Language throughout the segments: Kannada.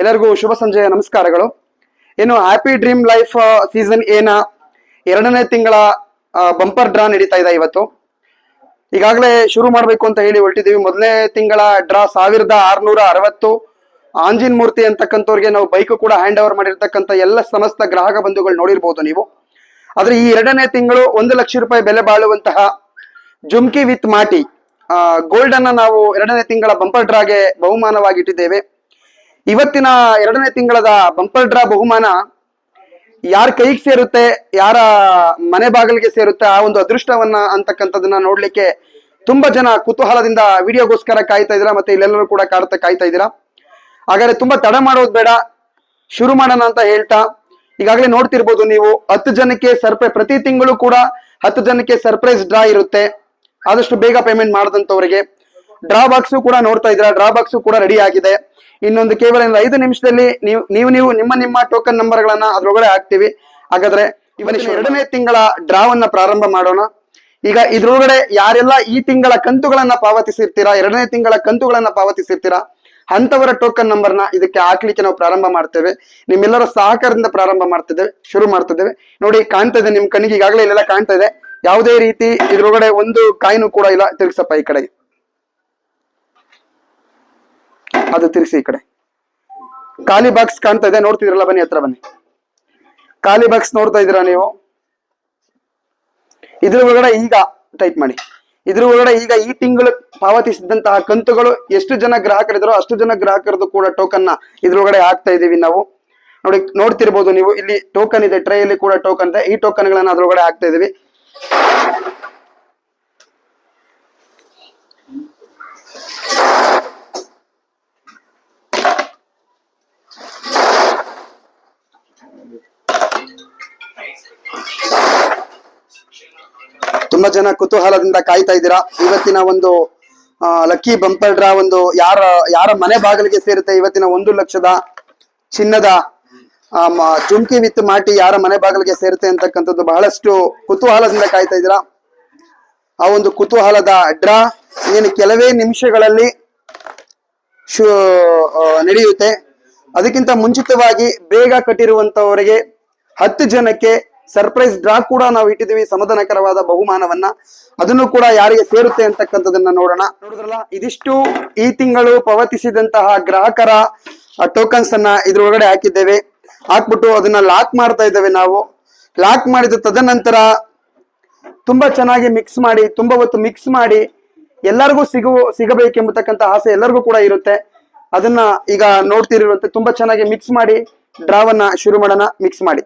ಎಲ್ಲರಿಗೂ ಶುಭ ಸಂಜೆಯ ನಮಸ್ಕಾರಗಳು. ಏನು ಹ್ಯಾಪಿ ಡ್ರೀಮ್ ಲೈಫ್ ಸೀಸನ್ ಏನ ಎರಡನೇ ತಿಂಗಳ ಬಂಪರ್ ಡ್ರಾ ನಡೀತಾ ಇದೆ ಇವತ್ತು. ಈಗಾಗಲೇ ಶುರು ಮಾಡಬೇಕು ಅಂತ ಹೇಳಿ ಹೊರಟಿದ್ದೀವಿ. ಮೊದಲನೇ ತಿಂಗಳ ಡ್ರಾ ಸಾವಿರದ ಆರುನೂರ ಅರವತ್ತು. ಆಂಜಿನ್ ಮೂರ್ತಿ ಅಂತಕ್ಕಂಥವ್ರಿಗೆ ನಾವು ಬೈಕು ಕೂಡ ಹ್ಯಾಂಡ್ ಓವರ್ ಮಾಡಿರ್ತಕ್ಕಂಥ ಎಲ್ಲ ಸಮಸ್ತ ಗ್ರಾಹಕ ಬಂಧುಗಳು ನೋಡಿರ್ಬೋದು ನೀವು. ಆದರೆ ಈ ಎರಡನೇ ತಿಂಗಳು ಒಂದು ಲಕ್ಷ ರೂಪಾಯಿ ಬೆಲೆ ಬಾಳುವಂತಹ ಜುಮ್ಕಿ ವಿತ್ ಮಾಟಿ ಗೋಲ್ಡನ್ನು ನಾವು ಎರಡನೇ ತಿಂಗಳ ಬಂಪರ್ ಡ್ರಾಗೆ ಬಹುಮಾನವಾಗಿ ಇಟ್ಟಿದ್ದೇವೆ ಇವತ್ತಿನ ಎರಡನೇ ತಿಂಗಳದ ಬಂಪರ್ ಡ್ರಾ ಬಹುಮಾನ ಯಾರ ಕೈಗೆ ಸೇರುತ್ತೆ, ಯಾರ ಮನೆ ಬಾಗಿಲಿಗೆ ಸೇರುತ್ತೆ ಆ ಒಂದು ಅದೃಷ್ಟವನ್ನ ಅಂತಕ್ಕಂಥದನ್ನ ನೋಡ್ಲಿಕ್ಕೆ ತುಂಬಾ ಜನ ಕುತೂಹಲದಿಂದ ವಿಡಿಯೋಗೋಸ್ಕರ ಕಾಯ್ತಾ ಇದ್ದೀರಾ ಮತ್ತೆ ಇಲ್ಲೆಲ್ಲರೂ ಕೂಡ ಕಾಡ್ತಾ ಕಾಯ್ತಾ ಇದ್ದೀರಾ? ಹಾಗಾದ್ರೆ ತುಂಬಾ ತಡ ಮಾಡೋದು ಬೇಡ, ಶುರು ಮಾಡೋಣ ಅಂತ ಹೇಳ್ತಾ. ಈಗಾಗಲೇ ನೋಡ್ತಿರ್ಬೋದು ನೀವು, ಹತ್ತು ಜನಕ್ಕೆ ಸರ್ಪ್ರೈಸ್ ಪ್ರತಿ ತಿಂಗಳು ಕೂಡ ಹತ್ತು ಜನಕ್ಕೆ ಸರ್ಪ್ರೈಸ್ ಡ್ರಾ ಇರುತ್ತೆ. ಆದಷ್ಟು ಬೇಗ ಪೇಮೆಂಟ್ ಮಾಡದಂತವರಿಗೆ ಡ್ರಾ ಬಾಕ್ಸ್ ಕೂಡ ನೋಡ್ತಾ ಇದ್ರ ಡ್ರಾ ಬಾಕ್ಸ್ ಕೂಡ ರೆಡಿ ಆಗಿದೆ. ಇನ್ನೊಂದು ಕೇವಲ ಐದು ನಿಮಿಷದಲ್ಲಿ ನೀವು ನೀವು ನೀವು ನಿಮ್ಮ ನಿಮ್ಮ ಟೋಕನ್ ನಂಬರ್ಗಳನ್ನ ಅದ್ರೊಳಗಡೆ ಹಾಕ್ತಿವಿ. ಹಾಗಾದ್ರೆ ಇವತ್ತು ಎರಡನೇ ತಿಂಗಳ ಡ್ರಾವನ್ನ ಪ್ರಾರಂಭ ಮಾಡೋಣ. ಈಗ ಇದ್ರೊಳಗಡೆ ಯಾರೆಲ್ಲ ಈ ತಿಂಗಳ ಕಂತುಗಳನ್ನ ಪಾವತಿಸಿರ್ತೀರಾ ಎರಡನೇ ತಿಂಗಳ ಕಂತುಗಳನ್ನ ಪಾವತಿಸಿರ್ತೀರಾ ಅಂತವರ ಟೋಕನ್ ನಂಬರ್ನ ಇದಕ್ಕೆ ಹಾಕ್ಲಿಕ್ಕೆ ನಾವು ಪ್ರಾರಂಭ ಮಾಡ್ತೇವೆ. ನಿಮ್ಮೆಲ್ಲರ ಸಹಕಾರದಿಂದ ಪ್ರಾರಂಭ ಮಾಡ್ತಿದ್ದೇವೆ ಶುರು ಮಾಡ್ತಿದ್ದೇವೆ ನೋಡಿ ಕಾಣ್ತಾ ಇದೆ ನಿಮ್ ಕಣ್ಣಿಗೆ ಈಗಾಗಲೇ ಇಲ್ಲೆಲ್ಲ ಕಾಣ್ತಾ ಇದೆ. ಯಾವುದೇ ರೀತಿ ಇದ್ರೊಳಗಡೆ ಒಂದು ಕಾಯಿನೂ ಕೂಡ ಇಲ್ಲ. ತಿರುಗಿಸಪ್ಪ ಈ ಕಡೆ ಅದು ತಿರ್ಗಿಸಿ ಈ ಕಡೆ. ಖಾಲಿ ಬಾಕ್ಸ್ ಕಾಣ್ತಾ ಇದೆ ನೋಡ್ತಿದ್ರಲ್ಲ ಬನ್ನಿ ಹತ್ರ ಬನ್ನಿ. ಖಾಲಿ ಬಾಕ್ಸ್ ನೋಡ್ತಾ ಇದ್ದೀರಾ ನೀವು? ಇದ್ರ ಒಳಗಡೆ ಈಗ ಟೈಪ್ ಮಾಡಿ. ಇದ್ರ ಒಳಗಡೆ ಈಗ ಈ ತಿಂಗಳು ಪಾವತಿಸಿದಂತಹ ಕಂತುಗಳು ಎಷ್ಟು ಜನ ಗ್ರಾಹಕರಿದ್ದಾರೋ ಅಷ್ಟು ಜನ ಗ್ರಾಹಕರದ್ದು ಕೂಡ ಟೋಕನ್ನ ಇದ್ರೊಳಗಡೆ ಹಾಕ್ತಾ ಇದೀವಿ ನಾವು. ನೋಡಿ, ನೋಡ್ತಿರ್ಬೋದು ನೀವು, ಇಲ್ಲಿ ಟೋಕನ್ ಇದೆ ಟ್ರೈಯಲ್ಲಿ ಕೂಡ ಟೋಕನ್ ಇದೆ, ಈ ಟೋಕನ್ ಗಳನ್ನ ಅದ್ರೊಳಗಡೆ ಹಾಕ್ತಾ ಇದೀವಿ. ತುಂಬಾ ಜನ ಕುತೂಹಲದಿಂದ ಕಾಯ್ತಾ ಇದ್ದೀರಾ? ಇವತ್ತಿನ ಒಂದು ಲಕ್ಕಿ ಬಂಪರ್ ಡ್ರಾ ಒಂದು ಯಾರ ಯಾರ ಮನೆ ಬಾಗಿಲಿಗೆ ಸೇರುತ್ತೆ ಇವತ್ತಿನ ಒಂದು ಲಕ್ಷದ ಚಿನ್ನದ ಜುಮ್ಕಿ ವಿತ್ ಮಾಟಿ ಯಾರ ಮನೆ ಬಾಗಿಲಿಗೆ ಸೇರುತ್ತೆ ಅಂತಕ್ಕಂಥದ್ದು ಬಹಳಷ್ಟು ಕುತೂಹಲದಿಂದ ಕಾಯ್ತಾ ಇದ್ದೀರಾ? ಆ ಒಂದು ಕುತೂಹಲದ ಡ್ರಾ ಏನು ಕೆಲವೇ ನಿಮಿಷಗಳಲ್ಲಿ ಶು ನಡೆಯುತ್ತೆ. ಅದಕ್ಕಿಂತ ಮುಂಚಿತವಾಗಿ ಬೇಗ ಕಟ್ಟಿರುವಂತವರಿಗೆ ಹತ್ತು ಜನಕ್ಕೆ ಸರ್ಪ್ರೈಸ್ ಡ್ರಾ ಕೂಡ ನಾವು ಇಟ್ಟಿದ್ದೀವಿ. ಸಮಾಧಾನಕರವಾದ ಬಹುಮಾನವನ್ನ. ಅದನ್ನು ಕೂಡ ಯಾರಿಗೆ ಸೇರುತ್ತೆ ಅಂತಕ್ಕಂಥದನ್ನ ನೋಡೋಣ. ನೋಡಿದ್ರಲ್ಲ, ಇದಿಷ್ಟು ಈ ತಿಂಗಳು ಪಾವತಿಸಿದಂತಹ ಗ್ರಾಹಕರ ಟೋಕನ್ಸ್ ಅನ್ನ ಇದ್ರೊಳಗಡೆ ಹಾಕಿದ್ದೇವೆ. ಹಾಕ್ಬಿಟ್ಟು ಅದನ್ನ ಲಾಕ್ ಮಾಡ್ತಾ ಇದ್ದೇವೆ ನಾವು. ಲಾಕ್ ಮಾಡಿದ ತದನಂತರ ತುಂಬಾ ಚೆನ್ನಾಗಿ ಮಿಕ್ಸ್ ಮಾಡಿ, ತುಂಬಾ ಹೊತ್ತು ಮಿಕ್ಸ್ ಮಾಡಿ ಎಲ್ಲರಿಗೂ ಸಿಗುವ ಸಿಗಬೇಕೆಂಬತಕ್ಕಂತ ಆಸೆ ಎಲ್ಲರಿಗೂ ಕೂಡ ಇರುತ್ತೆ. ಅದನ್ನ ಈಗ ನೋಡ್ತಿರುವಂತೆ ತುಂಬಾ ಚೆನ್ನಾಗಿ ಮಿಕ್ಸ್ ಮಾಡಿ ಡ್ರಾವನ್ನ ಶುರು ಮಾಡೋಣ. ಮಿಕ್ಸ್ ಮಾಡಿ.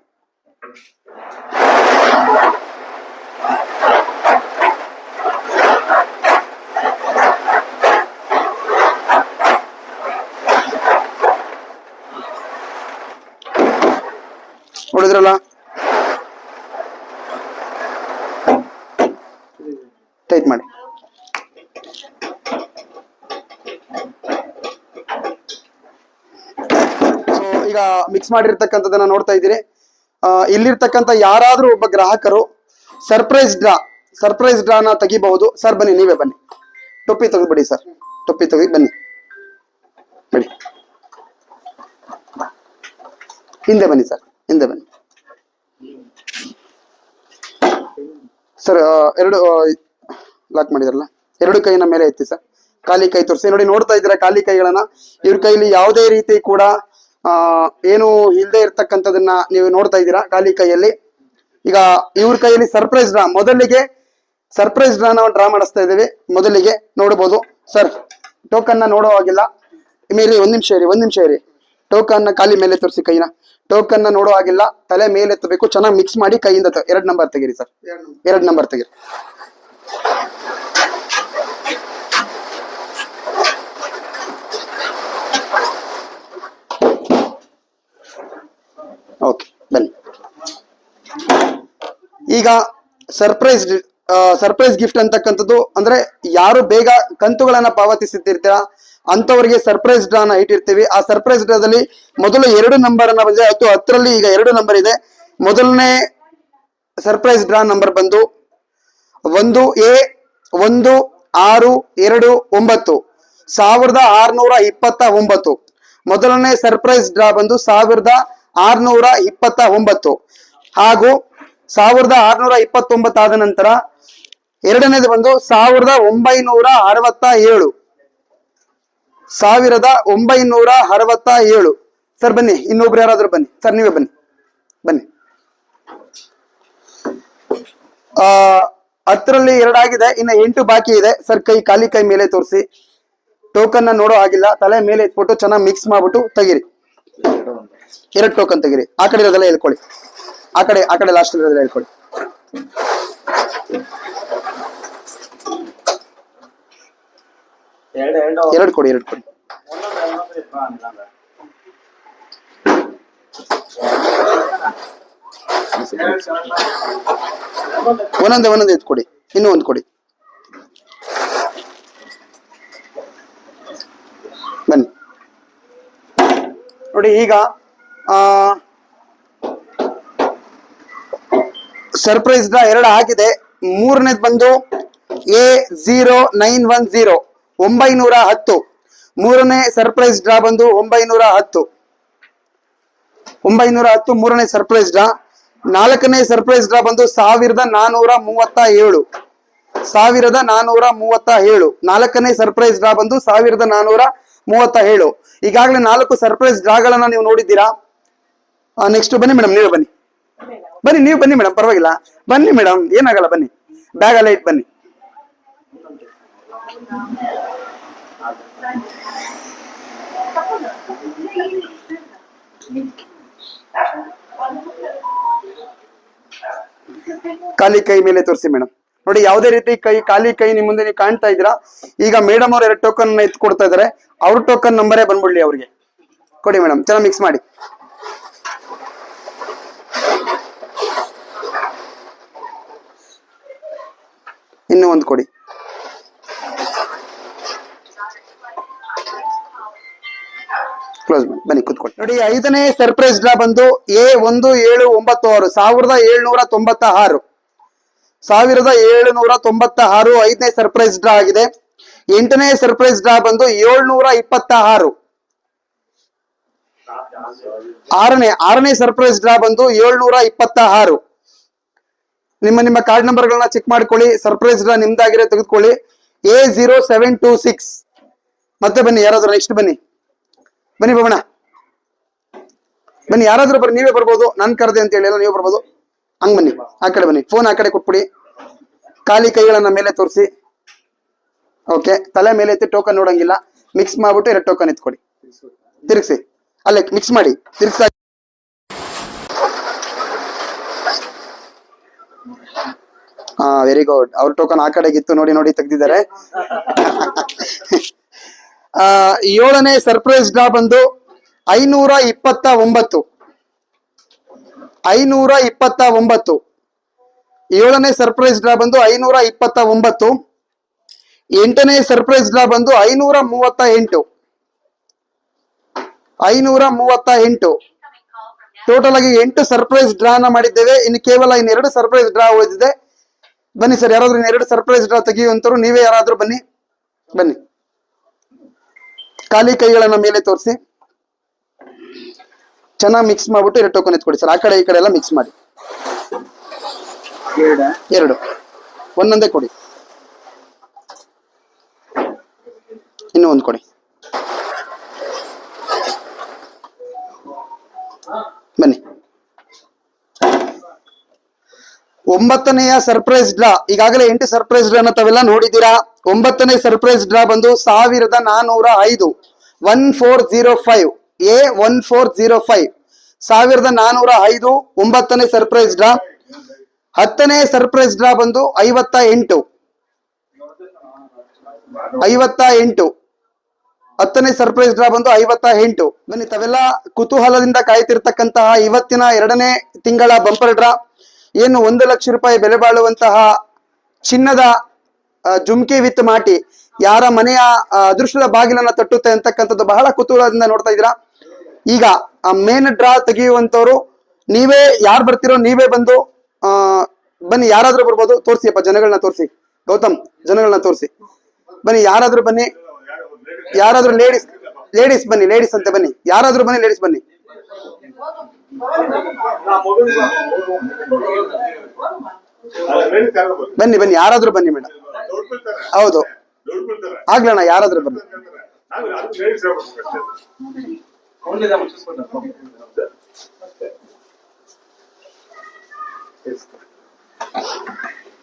ನೋಡಿದ್ರಲ್ಲ? ಟೈಟ್ ಮಾಡಿ. ಈಗ ಮಿಕ್ಸ್ ಮಾಡಿರ್ತಕ್ಕಂಥದ್ದನ್ನ ನೋಡ್ತಾ ಇದ್ದೀರಿ. ಇಲ್ಲಿರ್ತಕ್ಕಂಥ ಯಾರಾದ್ರೂ ಒಬ್ಬ ಗ್ರಾಹಕರು ಸರ್ಪ್ರೈಸ್ ಡ್ರಾ, ಸರ್ಪ್ರೈಸ್ ಡ್ರಾನ ತೆಗಿಬಹುದು. ಸರ್, ಬನ್ನಿ, ನೀವೇ ಬನ್ನಿ. ಟೊಪ್ಪಿ ತೆಗೆದ್ಬಿಡಿ ಸರ್. ಟೊಪ್ಪಿ ತೆಗೆದು ಬನ್ನಿ. ಬಿಡಿ ಹಿಂದೆ ಬನ್ನಿ, ಸರ್. ಹಿಂದೆ ಬನ್ನಿ. ಸರ್ ಎರಡು ಲಾಕ್ ಮಾಡಿದ್ರಲ್ಲ? ಎರಡು ಕೈನ ಮೇಲೆ ಎತ್ತಿ, ಸರ್. ಖಾಲಿ ಕೈ ತೋರಿಸಿ. ನೋಡಿ, ನೋಡ್ತಾ ಇದ್ದೀರಾ ಖಾಲಿ ಕೈಗಳನ್ನ? ಇವ್ರ ಕೈಲಿ ಯಾವುದೇ ರೀತಿ ಕೂಡ ಏನು ಇಲ್ಲದೆ ಇರ್ತಕ್ಕಂಥದನ್ನ ನೀವು ನೋಡ್ತಾ ಇದ್ದೀರಾ ಖಾಲಿ ಕೈಯಲ್ಲಿ. ಈಗ ಇವ್ರ ಕೈಯಲ್ಲಿ ಸರ್ಪ್ರೈಸ್ ಡ್ರಾ ಮೊದಲಿಗೆ ಸರ್ಪ್ರೈಸ್ ಡ್ರಾ ನಾವು ಡ್ರಾ ಮಾಡಿಸ್ತಾ ಇದ್ದೀವಿ. ಮೊದಲಿಗೆ ನೋಡಬಹುದು ಸರ್ ಟೋಕನ್ನ ನೋಡೋ ಹಾಗಿಲ್ಲ. ಮೇಲೆ ಒಂದ್ ನಿಮಿಷ ಇರಿ ಒಂದ್ ನಿಮಿಷ ಇರಿ. ಟೋಕನ್ನ ಖಾಲಿ ಮೇಲೆ ತೋರಿಸಿ ಕೈನ. ಟೋಕನ್ನ ನೋಡೋ ಹಾಗಿಲ್ಲ. ತಲೆ ಮೇಲೆ ಎತ್ತಬೇಕು. ಚೆನ್ನಾಗಿ ಮಿಕ್ಸ್ ಮಾಡಿ ಕೈಯಿಂದ ಎರಡ್ ನಂಬರ್ ತೆಗೀರಿ ಸರ್ ಎರಡ್ ನಂಬರ್ ತೆಗೀರಿ. ಈಗ ಸರ್ಪ್ರೈಸ್ ಸರ್ಪ್ರೈಸ್ ಗಿಫ್ಟ್ ಅಂತಕ್ಕಂಥದ್ದು, ಅಂದ್ರೆ ಯಾರು ಬೇಗ ಕಂತುಗಳನ್ನ ಪಾವತಿಸುತ್ತಿರ್ತೀರಾ ಅಂತವರಿಗೆ ಸರ್ಪ್ರೈಸ್ ಡ್ರಾನ ಇಟ್ಟಿರ್ತೀವಿ. ಆ ಸರ್ಪ್ರೈಸ್ ಡ್ರಾದಲ್ಲಿ ಮೊದಲು ಎರಡು ನಂಬರ್ ಅನ್ನ ಬಂದಿದೆ. ಹತ್ತು ಹತ್ತರಲ್ಲಿ ಈಗ ಎರಡು ನಂಬರ್ ಇದೆ. ಮೊದಲನೇ ಸರ್ಪ್ರೈಸ್ ಡ್ರಾ ನಂಬರ್ ಬಂದು ಒಂದು ಎ, ಒಂದು ಆರು, ಎರಡು, ಒಂಬತ್ತು. ಸಾವಿರದ ಆರ್ನೂರ ಇಪ್ಪತ್ತ ಒಂಬತ್ತು. ಮೊದಲನೇ ಸರ್ಪ್ರೈಸ್ ಡ್ರಾ ಬಂದು ಸಾವಿರದ ಆರ್ನೂರ ಇಪ್ಪತ್ತ ಒಂಬತ್ತು. ಹಾಗೂ ಸಾವಿರದ ಆರ್ನೂರ ಇಪ್ಪತ್ತೊಂಬತ್ತಾದ ನಂತರ ಎರಡನೇದು ಬಂದು ಸಾವಿರದ ಒಂಬೈನೂರ ಅರವತ್ತ ಏಳು. ಸಾವಿರದ ಒಂಬೈನೂರ ಅರವತ್ತ ಏಳು. ಸರ್, ಬನ್ನಿ, ಇನ್ನೊಬ್ರು ಯಾರಾದ್ರೂ ಬನ್ನಿ. ಸರ್, ನೀವೇ ಬನ್ನಿ. ಬನ್ನಿ. ಆ, ಹತ್ತರಲ್ಲಿ ಎರಡಾಗಿದೆ, ಇನ್ನು ಎಂಟು ಬಾಕಿ ಇದೆ. ಸರ್, ಕೈ, ಖಾಲಿ ಕೈ ಮೇಲೆ ತೋರಿಸಿ. ಟೋಕನ್ ನೋಡೋ ಆಗಿಲ್ಲ ತಲೆ ಮೇಲೆ ಇಟ್ಬಿಟ್ಟು ಚೆನ್ನಾಗಿ ಮಿಕ್ಸ್ ಮಾಡ್ಬಿಟ್ಟು ತೆಗೀರಿ. ಎರಡು ಟೋಕನ್ ತೆಗೀರಿ. ಆ ಕಡೆ ಇರೋದೆಲ್ಲ ಹೇಳ್ಕೊಳ್ಳಿ. ಆ ಕಡೆ ಆ ಕಡೆ ಲಾಸ್ಟ್ ಹೇಳ್ಕೊಡಿ. ಹೇಳ್ಕೊಳ್ಳಿ ಎರಡು ಕೊಡಿ ಎರಡು ಕೊಡಿ. ಒಂದೊಂದೇ ಒಂದೊಂದೇ ಎತ್ ಕೊಡಿ. ಇನ್ನೂ ಒಂದು ಕೊಡಿ. ಬನ್ನಿ. ನೋಡಿ ಈಗ ಸರ್ಪ್ರೈಸ್ ಡ್ರಾ ಎರಡು ಆಗಿದೆ ಮೂರನೇದು ಬಂದು A zero nine one zero ಒಂಬೈನೂರ ಹತ್ತು ಮೂರನೇ ಸರ್ಪ್ರೈಸ್ ಡ್ರಾ ಬಂದು ಒಂಬೈನೂರ ಹತ್ತು ಒಂಬೈನೂರ ಹತ್ತು ಮೂರನೇ ಸರ್ಪ್ರೈಸ್ ಡ್ರಾ. ನಾಲ್ಕನೇ ಸರ್ಪ್ರೈಸ್ ಡ್ರಾ ಬಂದು ಸಾವಿರದ ನಾನೂರ ಮೂವತ್ತ ಏಳು ಸಾವಿರದ ನಾನೂರ ಮೂವತ್ತ ಏಳು ನಾಲ್ಕನೇ ಸರ್ಪ್ರೈಸ್ ಡ್ರಾ ಬಂದು ಸಾವಿರದ ನಾನೂರ ಮೂವತ್ತ ಏಳು ಈಗಾಗಲೇ ನಾಲ್ಕು ಸರ್ಪ್ರೈಸ್ ಡ್ರಾಗಳನ್ನ ನೀವು ನೋಡಿದ್ದೀರಾ? ನೆಕ್ಸ್ಟ್ ಬನ್ನಿ ಮೇಡಮ್, ನೀವು ಬನ್ನಿ. ಬನ್ನಿ, ನೀವು ಬನ್ನಿ ಮೇಡಮ್ ಪರವಾಗಿಲ್ಲ. ಬನ್ನಿ ಮೇಡಮ್ ಏನಾಗಲ್ಲ, ಬನ್ನಿ. ಬ್ಯಾಗ್ ಎಲ್ಲ ಇಟ್ಟು ಬನ್ನಿ. ಖಾಲಿ ಕೈ ಮೇಲೆ ತೋರಿಸಿ ಮೇಡಮ್ ನೋಡಿ, ಯಾವುದೇ ರೀತಿ ಕೈ, ಖಾಲಿ ಕೈ ನಿಮ್ ಮುಂದೆ ನೀವು ಕಾಣ್ತಾ ಇದ್ದೀರಾ, ಈಗ ಮೇಡಮ್ ಅವ್ರು ಎರಡು ಟೋಕನ್ ಎತ್ತು ಕೊಡ್ತಾ ಇದಾರೆ ಅವ್ರ ಟೋಕನ್ ನಂಬರೇ ಬಂದ್ಬಿಡ್ಲಿ ಅವ್ರಿಗೆ. ಕೊಡಿ ಮೇಡಮ್ ಚೆನ್ನಾಗಿ ಮಿಕ್ಸ್ ಮಾಡಿ. ಇನ್ನೂ ಒಂದು ಕೊಡಿ. ಕ್ಲೋಸ್ ಮಾಡಿ. ಬನ್ನಿ, ಕೂತ್ಕೊಳ್ಳಿ. ನೋಡಿ, ಐದನೇ ಸರ್ಪ್ರೈಸ್ ಡ್ರಾ ಬಂದು ಎ ಒಂದು ಏಳು ಒಂಬತ್ತು ಆರು, ಸಾವಿರದ ಏಳ್ನೂರ ತೊಂಬತ್ತ ಆರು ಸಾವಿರದ ಏಳುನೂರ ತೊಂಬತ್ತ ಆರು ಐದನೇ ಸರ್ಪ್ರೈಸ್ ಡ್ರಾ ಆಗಿದೆ. ಎಂಟನೇ ಸರ್ಪ್ರೈಸ್ ಡ್ರಾ ಬಂದು ಏಳ್ನೂರ ಇಪ್ಪತ್ತ ಆರು ಆರನೇ ಆರನೇ ಸರ್ಪ್ರೈಸ್ ಡ್ರಾ ಬಂದು ಏಳ್ನೂರ ಇಪ್ಪತ್ತ ಆರು ನಿಮ್ಮ ನಿಮ್ಮ ಕಾರ್ಡ್ ನಂಬರ್ ಗಳನ್ನ ಚೆಕ್ ಮಾಡ್ಕೊಳ್ಳಿ ಸರ್ಪ್ರೈಸ್ ನಿಮ್ದಾಗಿರೋ ತೆಗೆದುಕೊಳ್ಳಿ. A zero seven two six ಮತ್ತೆ ಬನ್ನಿ, ಯಾರಾದ್ರೂ ನೆಕ್ಸ್ಟ್ ಬನ್ನಿ. ಬನ್ನಿ ಭವಣ ಬನ್ನಿ, ಯಾರಾದ್ರೂ ಬರ್ರಿ ನೀವೇ ಬರ್ಬೋದು. ನಾನು ಕರೆದೆ ಅಂತ ಹೇಳಿ ನೀವು ಬರ್ಬೋದು. ಹಂಗ್ ಬನ್ನಿ, ಆ ಕಡೆ ಬನ್ನಿ. ಫೋನ್ ಆ ಕಡೆ ಕೊಟ್ಬಿಡಿ. ಖಾಲಿ ಕೈಗಳನ್ನ ಮೇಲೆ ತೋರಿಸಿ. ಓಕೆ ತಲೆ ಮೇಲೆ ಎತ್ತಿ ಟೋಕನ್ ನೋಡಂಗಿಲ್ಲ. ಮಿಕ್ಸ್ ಮಾಡ್ಬಿಟ್ಟು ಎರಡು ಟೋಕನ್ ಎತ್ಕೊಡಿ. ತಿರುಗಿಸಿ. ಅಲ್ಲೇ ಮಿಕ್ಸ್ ಮಾಡಿ. ತಿರ್ಗ್ಸ. ಹಾ ವೆರಿ ಗುಡ್ ಅವ್ರ ಟೋಕನ್ ಆ ಕಡೆಗಿತ್ತು ನೋಡಿ ನೋಡಿ ತೆಗ್ದಿದ್ದಾರೆ. ಆ, ಏಳನೇ ಸರ್ಪ್ರೈಸ್ ಡ್ರಾ ಬಂದು ಐನೂರ ಇಪ್ಪತ್ತ ಒಂಬತ್ತು. ಐನೂರ ಇಪ್ಪತ್ತ ಒಂಬತ್ತು. ಏಳನೇ ಸರ್ಪ್ರೈಸ್ ಡ್ರಾ ಬಂದು ಐನೂರ ಇಪ್ಪತ್ತ ಒಂಬತ್ತು. ಎಂಟನೇ ಸರ್ಪ್ರೈಸ್ ಡ್ರಾ ಬಂದು ಐನೂರ ಮೂವತ್ತ ಎಂಟು. ಐನೂರ ಮೂವತ್ತ ಎಂಟು. ಟೋಟಲ್ ಆಗಿ ಎಂಟು ಸರ್ಪ್ರೈಸ್ ಡ್ರಾನ ಮಾಡಿದ್ದೇವೆ. ಇನ್ನು ಕೇವಲ ಇನ್ನೆರಡು ಸರ್ಪ್ರೈಸ್ ಡ್ರಾ ಉಳಿದಿದೆ. ಬನ್ನಿ ಸರ್ ಯಾರಾದ್ರೂ ಇನ್ನೆರಡು ಸರ್ಪ್ರೈಸ್ ಡ್ರಾ ತೆಗೆಯುವಂತರು ನೀವೇ ಯಾರಾದ್ರೂ ಬನ್ನಿ. ಬನ್ನಿ. ಖಾಲಿ ಕೈಗಳನ್ನ ಮೇಲೆ ತೋರಿಸಿ. ಚೆನ್ನಾಗಿ ಮಿಕ್ಸ್ ಮಾಡ್ಬಿಟ್ಟು ಎರಡು ಟೋಕನ್ ಎತ್ಕೊಡಿ ಸರ್. ಆ ಕಡೆ ಈ ಕಡೆ ಎಲ್ಲ ಮಿಕ್ಸ್ ಮಾಡಿ. ಎರಡು. ಎರಡು. ಒಂದೊಂದೇ ಕೊಡಿ. ಇನ್ನೂ ಒಂದು ಕೊಡಿ. ಬನ್ನಿ. ಒಂಬತ್ತನೆಯ ಸರ್ಪ್ರೈಸ್ ಡ್ರಾ ಈಗಾಗಲೇ ಎಂಟು ಸರ್ಪ್ರೈಸ್ ಡ್ರಾ ಅನ್ನ ತಾವೆಲ್ಲ ನೋಡಿದ್ದೀರಾ? ಒಂಬತ್ತನೇ ಸರ್ಪ್ರೈಸ್ ಡ್ರಾ ಬಂದು ಸಾವಿರದ ನಾನೂರ ಐದು. One four zero five A one four zero five ಸಾವಿರದ ನಾನೂರ ಐದು, ಒಂಬತ್ತನೇ ಸರ್ಪ್ರೈಸ್ ಡ್ರಾ ಹತ್ತನೇ ಸರ್ಪ್ರೈಸ್ ಡ್ರಾ ಬಂದು ಐವತ್ತ ಎಂಟು. ಐವತ್ತ ಎಂಟು. ಹತ್ತನೇ ಸರ್ಪ್ರೈಸ್ ಡ್ರಾ ಬಂದು ಐವತ್ತ ಎಂಟು. ಬನ್ನಿ, ತಾವೆಲ್ಲ ಕುತೂಹಲದಿಂದ ಕಾಯ್ತಿರ್ತಕ್ಕಂತಹ ಇವತ್ತಿನ ಎರಡನೇ ತಿಂಗಳ ಬಂಪರ್ ಡ್ರಾ ಏನು ಒಂದು ಲಕ್ಷ ರೂಪಾಯಿ ಬೆಲೆ ಬಾಳುವಂತಹ ಚಿನ್ನದ ಜುಮ್ಕಿ ವಿತ್ ಮಾಟಿ ಯಾರ ಮನೆಯ ಅದೃಷ್ಟದ ಬಾಗಿಲನ್ನ ತಟ್ಟುತ್ತೆ ಅಂತಕ್ಕಂಥದ್ದು ಬಹಳ ಕುತೂಹಲದಿಂದ ನೋಡ್ತಾ ಇದ್ದೀರಾ? ಈಗ ಆ ಮೇನ್ ಡ್ರಾ ತೆಗೆಯುವಂತವ್ರು ನೀವೇ, ಯಾರು ಬರ್ತಿರೋ ನೀವೇ ಬಂದು ಬನ್ನಿ, ಯಾರಾದ್ರೂ ಬರ್ಬೋದು. ತೋರಿಸಿಯಪ್ಪ ಜನಗಳನ್ನ ತೋರಿಸಿ. ಗೌತಮ್, ಜನಗಳನ್ನ ತೋರಿಸಿ. ಬನ್ನಿ, ಯಾರಾದ್ರೂ ಬನ್ನಿ. ಯಾರಾದ್ರೂ ಲೇಡೀಸ್ ಲೇಡೀಸ್ ಬನ್ನಿ ಲೇಡೀಸ್ ಅಂತ ಬನ್ನಿ. ಯಾರಾದ್ರೂ ಬನ್ನಿ ಲೇಡೀಸ್ ಬನ್ನಿ. ಬನ್ನಿ ಬನ್ನಿ, ಯಾರಾದ್ರೂ ಬನ್ನಿ ಮೇಡಮ್ ಹೌದು. ಆಗ್ಲಣ್ಣ, ಯಾರಾದ್ರೂ ಬನ್ನಿ.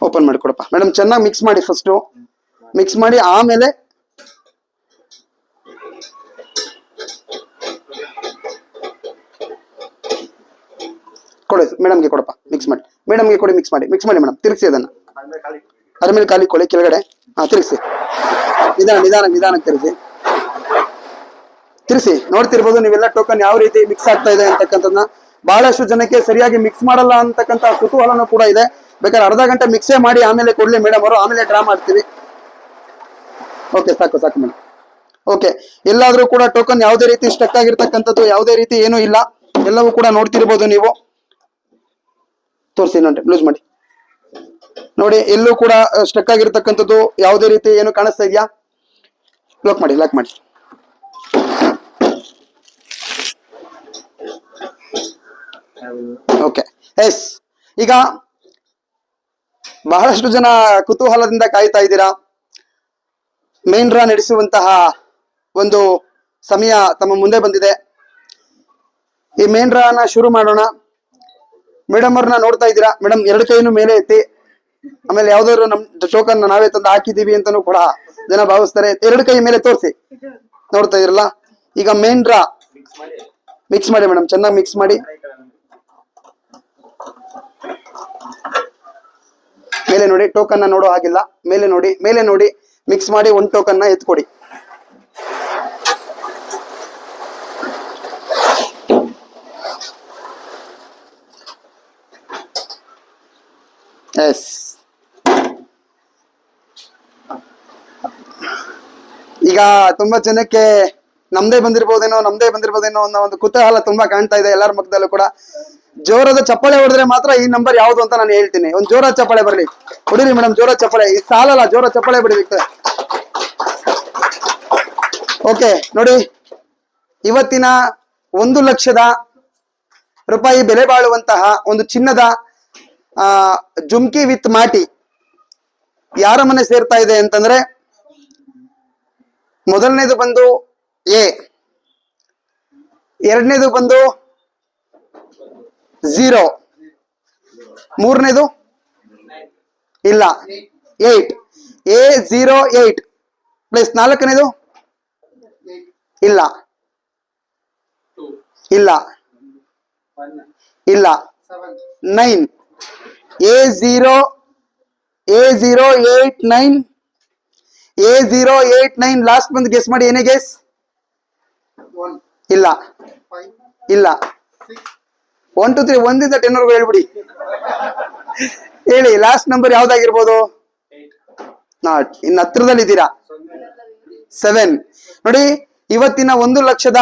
ಓಪನ್ ಮಾಡಿ ಕೊಡಪ್ಪ ಮೇಡಮ್ ಚೆನ್ನಾಗಿ ಮಿಕ್ಸ್ ಮಾಡಿ ಫಸ್ಟು ಮಿಕ್ಸ್ ಮಾಡಿ ಆಮೇಲೆ ಕೊಡಿ ಮೇಡಮ್ಗೆ ಕೊಡಪ್ಪ ಮಿಕ್ಸ್ ಮಾಡಿ. ಮೇಡಮ್ಗೆ ಕೊಡಿ ಮಿಕ್ಸ್ ಮಾಡಿ. ಮಿಕ್ಸ್ ಮಾಡಿ ಮೇಡಮ್, ತಿರುಗಿಸಿ ಅದನ್ನ. ಅದ್ರ ಮೇಲೆ ಖಾಲಿ ಕೊಡಿ ಕೆಳಗಡೆ, ಹಾ, ತಿರುಗಿಸಿ. ನಿಧಾನ ನಿಧಾನ ನಿಧಾನ ತಿರುಗಿಸಿ. ತಿರ್ಸಿ ನೋಡ್ತಿರ್ಬೋದು ನೀವೆಲ್ಲ ಟೋಕನ್ ಯಾವ ರೀತಿ ಮಿಕ್ಸ್ ಆಗ್ತಾ ಇದೆ ಅಂತಕ್ಕಂಥದ್ದನ್ನ. ಬಹಳಷ್ಟು ಜನಕ್ಕೆ ಸರಿಯಾಗಿ ಮಿಕ್ಸ್ ಮಾಡಲ್ಲ ಅಂತಕ್ಕಂಥ ಕುತೂಹಲನೂ ಕೂಡ ಇದೆ. ಬೇಕಾದ್ರೆ ಅರ್ಧ ಗಂಟೆ ಮಿಕ್ಸೇ ಮಾಡಿ ಆಮೇಲೆ ಕೊಡ್ಲಿ ಮೇಡಮ್ ಅವರು, ಆಮೇಲೆ ಡ್ರಾ ಮಾಡ್ತೀವಿ. ಓಕೆ ಸಾಕು ಸಾಕು ಮೇಡಮ್. ಓಕೆ ಎಲ್ಲಾದರೂ ಕೂಡ ಟೋಕನ್ ಯಾವುದೇ ರೀತಿ ಸ್ಟಕ್ ಆಗಿರ್ತಕ್ಕಂಥದ್ದು, ಯಾವುದೇ ರೀತಿ ಏನೂ ಇಲ್ಲ. ಎಲ್ಲವೂ ಕೂಡ ನೋಡ್ತಿರ್ಬೋದು ನೀವು. ತೋರಿಸಿ ನೋಡಿ ಲೂಸ್ ಮಾಡಿ. ನೋಡಿ ಎಲ್ಲೂ ಕೂಡ ಸ್ಟಕ್ ಆಗಿರ್ತಕ್ಕಂಥದ್ದು ಯಾವುದೇ ರೀತಿ ಏನು ಕಾಣಿಸ್ತಾ ಇದೆಯಾ? ಲಾಕ್ ಮಾಡಿ ಲಾಕ್ ಮಾಡಿ. ಓಕೆ ಎಸ್ ಈಗ ಬಹಳಷ್ಟು ಜನ ಕುತೂಹಲದಿಂದ ಕಾಯ್ತಾ ಇದ್ದೀರಾ? ಮೇನ್ ರಾ ನಡೆಸುವಂತಹ ಒಂದು ಸಮಯ ತಮ್ಮ ಮುಂದೆ ಬಂದಿದೆ. ಈ ಮೇನ್ ರಾನ ಶುರು ಮಾಡೋಣ. ಮೇಡಮ್ ಅವ್ರನ್ನ ನೋಡ್ತಾ ಇದ್ದೀರಾ? ಮೇಡಮ್, ಎರಡು ಕೈನು ಮೇಲೆ ಐತಿ. ಆಮೇಲೆ ಯಾವ್ದಾದ್ರು ನಮ್ ಟೋಕನ್ ನಾವೇ ತಂದು ಹಾಕಿದೀವಿ ಅಂತಾನೂ ಕೂಡ ಜನ ಭಾವಿಸ್ತಾರೆ. ಎರಡು ಕೈ ಮೇಲೆ ತೋರಿಸಿ. ನೋಡ್ತಾ ಇದ್ರಲ್ಲ? ಈಗ ಮೇನ್ ರಾ ಮಿಕ್ಸ್ ಮಾಡಿ ಮೇಡಮ್, ಚೆನ್ನಾಗಿ ಮಿಕ್ಸ್ ಮಾಡಿ. ಮೇಲೆ ನೋಡಿ ಟೋಕನ್ ನೋಡೋ ಹಾಗಿಲ್ಲ. ಮೇಲೆ ನೋಡಿ ಮೇಲೆ ನೋಡಿ ಮಿಕ್ಸ್ ಮಾಡಿ ಒಂದು ಟೋಕನ್ನ ಎತ್ಕೊಡಿ. ಎಸ್ ಈಗ ತುಂಬಾ ಜನಕ್ಕೆ ನಮ್ದೇ ಬಂದಿರ್ಬೋದೇನೋ ನಮ್ದೇ ಬಂದಿರ್ಬೋದೇನೋ ಅನ್ನೋ ಒಂದು ಕುತೂಹಲ ತುಂಬಾ ಕಾಣ್ತಾ ಇದೆ ಎಲ್ಲರ ಮುಖದಲ್ಲೂ ಕೂಡ. ಜೋರದ ಚಪ್ಪಾಳೆ ಹೊಡೆದ್ರೆ ಮಾತ್ರ ಈ ನಂಬರ್ ಯಾವುದು ಅಂತ ನಾನು ಹೇಳ್ತೀನಿ. ಒಂದ್ ಜೋರ ಚಪ್ಪಾಳೆ ಬರ್ಲಿ. ಹೊಡಿರಿ ಮೇಡಮ್ ಜೋರ ಚಪ್ಪಾಳೆ. ಇದು ಸಾಲಲ್ಲ ಜೋರ ಚಪ್ಪಾಳೆ ಬಿಡಬೇಕು ಓಕೆ ನೋಡಿ. ಇವತ್ತಿನ ಒಂದು ಲಕ್ಷದ ರೂಪಾಯಿ ಬೆಲೆ ಬಾಳುವಂತಹ ಒಂದು ಚಿನ್ನದ ಆ, ಜುಮ್ಕಿ ವಿತ್ ಮಾಟಿ ಯಾರ ಮನೆ ಸೇರ್ತಾ ಇದೆ ಅಂತಂದ್ರೆ ಮೊದಲನೇದು ಬಂದು ಎ, ಎರಡನೇದು ಬಂದು ಝೀರೋ, ಮೂರನೇದು ಇಲ್ಲ eight A zero eight plus ನಾಲ್ಕನೇದು ಇಲ್ಲ ಇಲ್ಲ ಇಲ್ಲ, nine. A zero A zero eight nine A zero eight nine last ಬಂದು ಗೆಸ್ ಮಾಡಿ ಏನೇ ಗೆಸ್ ಇಲ್ಲ. ಇಲ್ಲ. ಒನ್ ಟು ತ್ರೀ ಒಂದಿಂದ ಟೆನ್ ವರ್ಗು ಹೇಳ್ಬಿಡಿ. ಹೇಳಿ ಲಾಸ್ಟ್ ನಂಬರ್ ಯಾವ್ದಾಗಿರ್ಬೋದು? ನಾಟ್ ಇನ್ನು ಹತ್ರದಲ್ಲಿ ಇದ್ದೀರಾ? ಸೆವೆನ್ ನೋಡಿ ಇವತ್ತಿನ ಒಂದು ಲಕ್ಷದ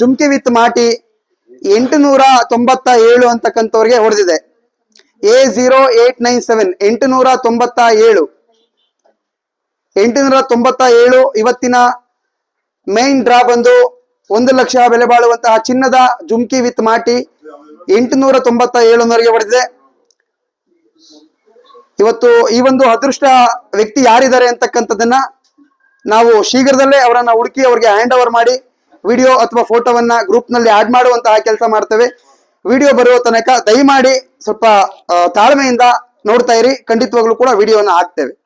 ಜುಮ್ಕಿ ವಿತ್ ಮಾಟಿ ಎಂಟುನೂರ ತೊಂಬತ್ತ ಏಳು ಅಂತಕ್ಕಂಥವ್ರಿಗೆ ಹೊಡೆದಿದೆ. A zero eight nine seven ಎಂಟುನೂರ ತೊಂಬತ್ತ ಏಳು ಎಂಟುನೂರ ತೊಂಬತ್ತ ಏಳು ಇವತ್ತಿನ ಮೈನ್ ಡ್ರಾ ಬಂದು ಒಂದು ಲಕ್ಷ ಬೆಲೆ ಬಾಳುವಂತಹ ಚಿನ್ನದ ಜುಮ್ಕಿ ವಿತ್ ಮಾಟಿ ಎಂಟುನೂರ ತೊಂಬತ್ತ ಏಳುನವರೆಗೆ ಹೊಡೆದಿದೆ. ಇವತ್ತು ಈ ಒಂದು ಅದೃಷ್ಟ ವ್ಯಕ್ತಿ ಯಾರಿದ್ದಾರೆ ಅಂತಕ್ಕಂಥದ್ದನ್ನ ನಾವು ಶೀಘ್ರದಲ್ಲೇ ಅವರನ್ನ ಹುಡುಕಿ ಅವರಿಗೆ ಹ್ಯಾಂಡ್ ಓವರ್ ಮಾಡಿ ವಿಡಿಯೋ ಅಥವಾ ಫೋಟೋವನ್ನ ಗ್ರೂಪ್ನಲ್ಲಿ ಆಡ್ ಮಾಡುವಂತಹ ಕೆಲಸ ಮಾಡ್ತೇವೆ. ವಿಡಿಯೋ ಬರುವ ತನಕ ದಯಮಾಡಿ ಸ್ವಲ್ಪ ತಾಳ್ಮೆಯಿಂದ ನೋಡ್ತಾ ಇರಿ. ಖಂಡಿತವಾಗ್ಲೂ ಕೂಡ ವಿಡಿಯೋನ ಹಾಕ್ತೇವೆ.